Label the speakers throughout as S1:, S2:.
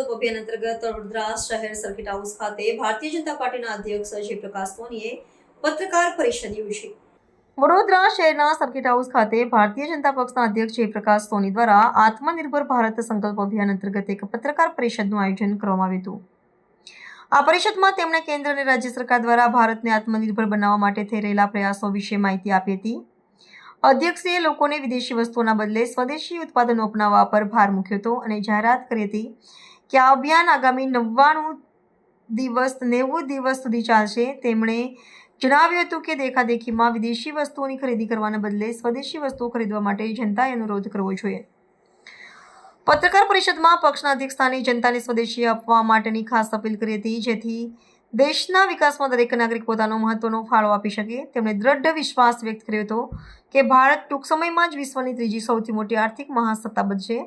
S1: સંકલ્પ અભિયાન અંતર્ગત વડોદરા શહેર સર્કિટ હાઉસ ખાતે ભારતીય જનતા પાર્ટીના અધ્યક્ષ જયપ્રકાશ સોનીએ પત્રકાર પરિષદ યોજી. વડોદરા શહેરના સર્કિટ હાઉસ ખાતે ભારતીય જનતા પક્ષના અધ્યક્ષ જયપ્રકાશ સોની દ્વારા આત્મનિર્ભર ભારત સંકલ્પ અભિયાન અંતર્ગત એક પત્રકાર પરિષદનું આયોજન કરવામાં આવ્યું હતું. આ પરિષદમાં તેમણે કેન્દ્ર અને રાજ્ય સરકાર દ્વારા ભારતને આત્મનિર્ભર બનાવવા માટે થઈ રહેલા પ્રયાસો વિશે માહિતી આપી હતી. અધ્યક્ષે લોકોને વિદેશી વસ્તુઓના બદલે સ્વદેશી ઉત્પાદનો અપનાવવા પર ભાર મૂક્યો હતો અને જાહેરાત કરી હતી કે આ અભિયાન આગામી નવ્વાણું દિવસ, નેવું દિવસ સુધી ચાલશે. તેમણે જણાવ્યું હતું કે દેખાદેખીમાં વિદેશી વસ્તુઓની ખરીદી કરવાના બદલે સ્વદેશી વસ્તુઓ ખરીદવા માટે જનતાએ અનુરોધ કરવો જોઈએ. પત્રકાર પરિષદમાં પક્ષના અધ્યક્ષ સ્થાને જનતાને સ્વદેશી આપવા માટેની ખાસ અપીલ કરી હતી, જેથી દેશના વિકાસમાં દરેક નાગરિક પોતાનો મહત્વનો ફાળો આપી શકે. તેમણે દ્રઢ વિશ્વાસ વ્યક્ત કર્યો હતો કે ભારત ટૂંક સમયમાં જ વિશ્વની ત્રીજી સૌથી મોટી આર્થિક મહાસત્તા બનશે.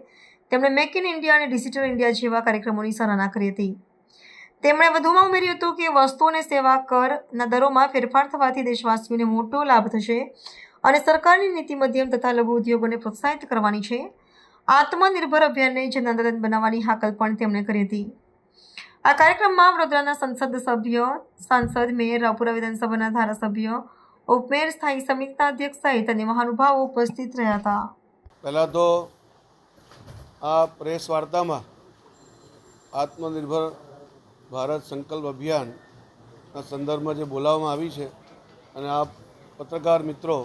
S1: તેમણે મેક ઇન ઇન્ડિયા અને ડિજિટલ ઇન્ડિયા જેવા કાર્યક્રમોની સરાહના કરી હતી. તેમણે વધુમાં ઉમેર્યું હતું કે વસ્તુ અને સેવા કરના દરોમાં ફેરફાર થવાથી દેશવાસીઓને મોટો લાભ થશે અને સરકારની નીતિ મધ્યમ તથા લઘુ ઉદ્યોગોને પ્રોત્સાહિત કરવાની છે. આત્મનિર્ભર અભિયાનને જન આંદોલન બનાવવાની હાકલ પણ તેમણે કરી હતી. આ કાર્યક્રમમાં વડોદરાના સંસદ સભ્ય, સાંસદ, મેયર રાપુરા વિધાનસભાના ધારાસભ્ય, ઉપમેયર સ્થાયી સમિતિના અધ્યક્ષ સહિત અને મહાનુભાવો ઉપસ્થિત રહ્યા હતા.
S2: પહેલાં તો આ પ્રેસ વાર્તામાં આત્મનિર્ભર ભારત સંકલ્પ અભિયાનના સંદર્ભમાં જે બોલાવવામાં આવી છે અને આ પત્રકાર મિત્રો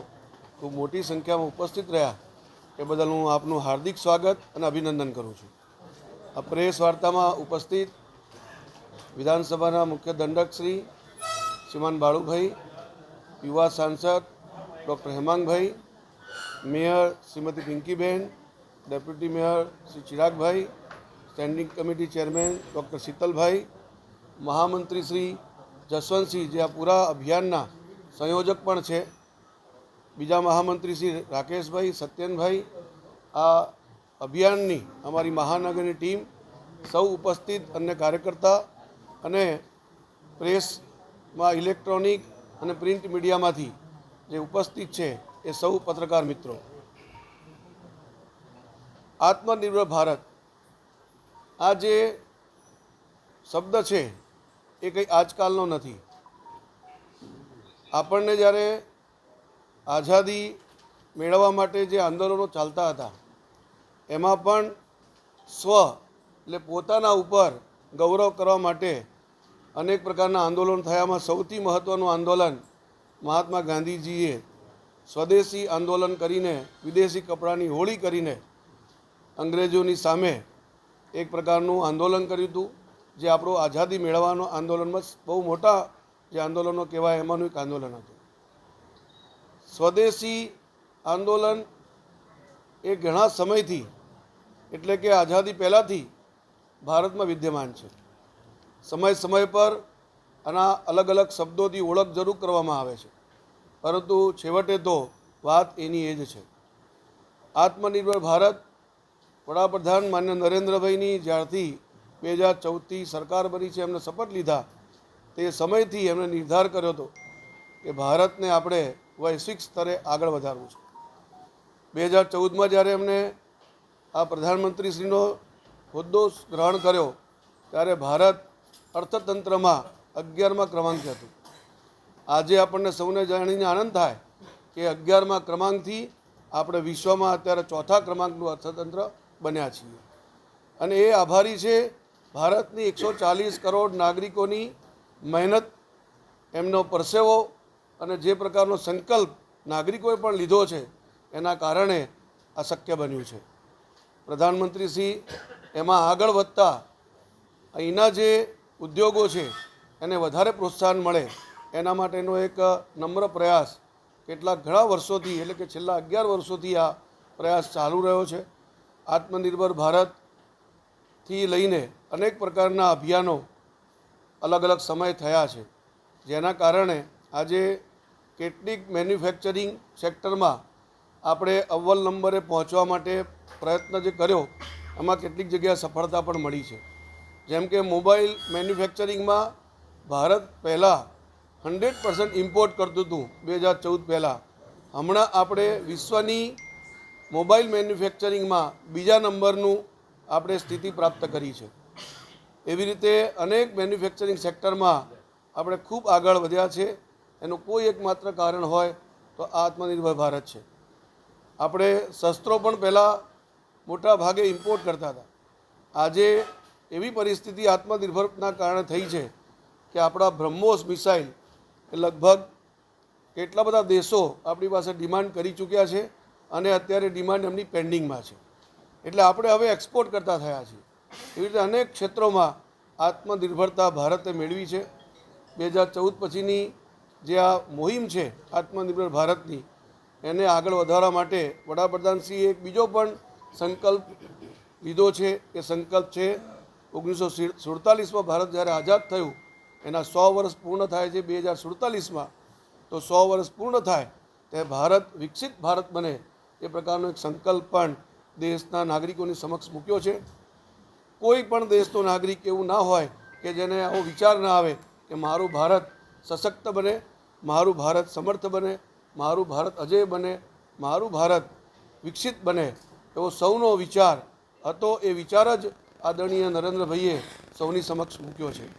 S2: ખૂબ મોટી સંખ્યામાં ઉપસ્થિત રહ્યા, એ બદલ હું આપનું હાર્દિક સ્વાગત અને અભિનંદન કરું છું. આ પ્રેસ વાર્તામાં ઉપસ્થિત વિધાનસભાના મુખ્ય દંડક શ્રી શ્રીમાન બાળુભાઈ, યુવા સાંસદ doctor Hemangbhai, mayor Shrimati Pinkiben deputy mayor Shri Chiragbhai, standing committee chairman doctor Shitalbhai, મહામંત્રી શ્રી જસવંતસિંહ જે આ પૂરા અભિયાનના સંયોજક પણ છે. બીજા મહામંત્રી શ્રી રાકેશભાઈ, સત્યનભાઈ, આ અભિયાનની અમારી મહાનગરની ટીમ સૌ ઉપસ્થિત અન્ય કાર્યકર્તા અને પ્રેસમાં ઇલેક્ટ્રોનિક અને પ્રિન્ટ મીડિયામાંથી જે ઉપસ્થિત છે એ સૌ પત્રકાર મિત્રો. આત્મનિર્ભર ભારત. આ જે શબ્દ છે, એ કંઈ આજકાલનો નથી. આપણને જ્યારે આઝાદી મેળવવા માટે જે આંદોલનો ચાલતા હતા, એમાં પણ સ્વ એટલે પોતાના ઉપર ગૌરવ કરવા માટે અનેક પ્રકારના આંદોલન થયામાં સૌથી મહત્ત્વનું આંદોલન મહાત્મા ગાંધીજીએ સ્વદેશી આંદોલન કરીને, વિદેશી કપડાની હોળી કરીને અંગ્રેજોની સામે એક પ્રકારનું આંદોલન કર્યું હતું, જે આપણું આઝાદી મેળવવાનો આંદોલનમાં બહુ મોટા જે આંદોલનો કહેવાય એમાંનું એક આંદોલન હતું. સ્વદેશી આંદોલન એ ઘણા સમયથી, એટલે કે આઝાદી પહેલાંથી ભારતમાં વિદ્યમાન છે. સમય સમય પર આના અલગ અલગ શબ્દોથી ઓળખ જરૂર કરવામાં આવે છે. પરંતુ છેવટે તો વાત એની એ જ છે. આત્મનિર્ભર ભારત વડાપ્રધાન માન્ય નરેન્દ્રભાઈની જ્યારથી બે હજાર ચૌદથી સરકાર બની છે, એમને શપથ લીધા, તે સમયથી એમણે નિર્ધાર કર્યો હતો કે ભારતને આપણે વૈશ્વિક સ્તરે આગળ વધારવું છે. બે હજાર ચૌદમાં જ્યારે એમને આ પ્રધાનમંત્રીશ્રીનો હોદ્દો ગ્રહણ કર્યો, ત્યારે ભારત અર્થતંત્રમાં અગિયારમાં ક્રમાંકે હતું. આજે આપણને સૌને જાણીને આનંદ થાય કે અગિયારમાં ક્રમાંકથી આપણે વિશ્વમાં અત્યારે ચોથા ક્રમાંકનું અર્થતંત્ર બન્યા છીએ. અને એ આભારી છે, ભારતની એકસો ચાલીસ કરોડ નાગરિકોની મહેનત, એમનો પરસેવો અને જે પ્રકારનો સંકલ્પ નાગરિકોએ પણ લીધો છે, એના કારણે આ શક્ય બન્યું છે. પ્રધાનમંત્રી શ્રી, એમાં આગળ વધતા અહીંના જે ઉદ્યોગો છે, એને વધારે પ્રોત્સાહન મળે, એના માટેનો એક નમ્ર પ્રયાસ. કેટલાક ઘણા વર્ષોથી, એટલે કે છેલ્લા અગિયાર વર્ષોથી આ પ્રયાસ ચાલુ રહ્યો છે. આત્મનિર્ભર ભારતથી લઈને અનેક પ્રકારના અભિયાનો અલગ અલગ સમય થયા છે. જેના કારણે આજે કેટલીક મેન્યુફેક્ચરિંગ સેક્ટરમાં આપણે અવ્વલ નંબરે પહોંચવા માટે પ્રયત્ન જે કર્યો, એમાં કેટલીક જગ્યાએ સફળતા પણ મળી છે. જેમ કે મોબાઈલ મેન્યુફેક્ચરિંગમાં ભારત પહેલાં હંડ્રેડ પર્સન્ટ ઇમ્પોર્ટ કરતું હતું, બે હજાર ચૌદ પહેલાં. હમણાં આપણે વિશ્વની મોબાઈલ મેન્યુફેક્ચરિંગમાં બીજા નંબરનું આપણે સ્થિતિ પ્રાપ્ત કરી છે. એવી રીતે અનેક મેન્યુફેક્ચરિંગ સેક્ટરમાં આપણે ખૂબ આગળ વધ્યા છે. એનું કોઈ એકમાત્ર કારણ હોય તો આ આત્મનિર્ભર ભારત છે. આપણે શસ્ત્રો પણ પહેલાં મોટા ભાગે ઇમ્પોર્ટ કરતા હતા. આજે એવી પરિસ્થિતિ આત્મનિર્ભરના કારણે થઈ છે કે આપણા બ્રહ્મોસ મિસાઇલ લગભગ કેટલા બધા દેશો આપણી પાસે ડિમાન્ડ કરી ચૂક્યા છે. અને અત્યારે ડિમાન્ડ એમની પેન્ડિંગમાં છે. એટલે આપણે હવે એક્સપોર્ટ કરતા થયા છીએ. એવી રીતે અનેક ક્ષેત્રોમાં આત્મનિર્ભરતા ભારતે મેળવી છે. બે હજાર ચૌદ પછીની જે આ મુહિમ છે, આત્મનિર્ભર ભારતની, એને આગળ વધારવા માટે વડાપ્રધાનશ્રીએ એક બીજો પણ સંકલ્પ લીધો છે. એ સંકલ્પ છે, ઓગણીસો સુડતાલીસમાં ભારત જ્યારે આઝાદ થયું, એના સો વર્ષ પૂર્ણ થાય છે બે હજાર સુડતાલીસમાં, તો સો વર્ષ પૂર્ણ થાય તે ભારત વિકસિત ભારત બને એ પ્રકારનો એક સંકલ્પ પણ દેશના નાગરિકોની સમક્ષ મૂક્યો છે. કોઈ પણ દેશનો નાગરિક એવું ના હોય કે જેને આવો વિચાર ના આવે કે મારું ભારત સશક્ત બને, મારું ભારત સમર્થ બને, મારું ભારત અજય બને, મારું ભારત વિકસિત બને એવો સૌનો વિચાર હતો એ વિચાર જ આદરણીય નરેન્દ્રભાઈએ સૌની સમક્ષ મૂક્યો છે.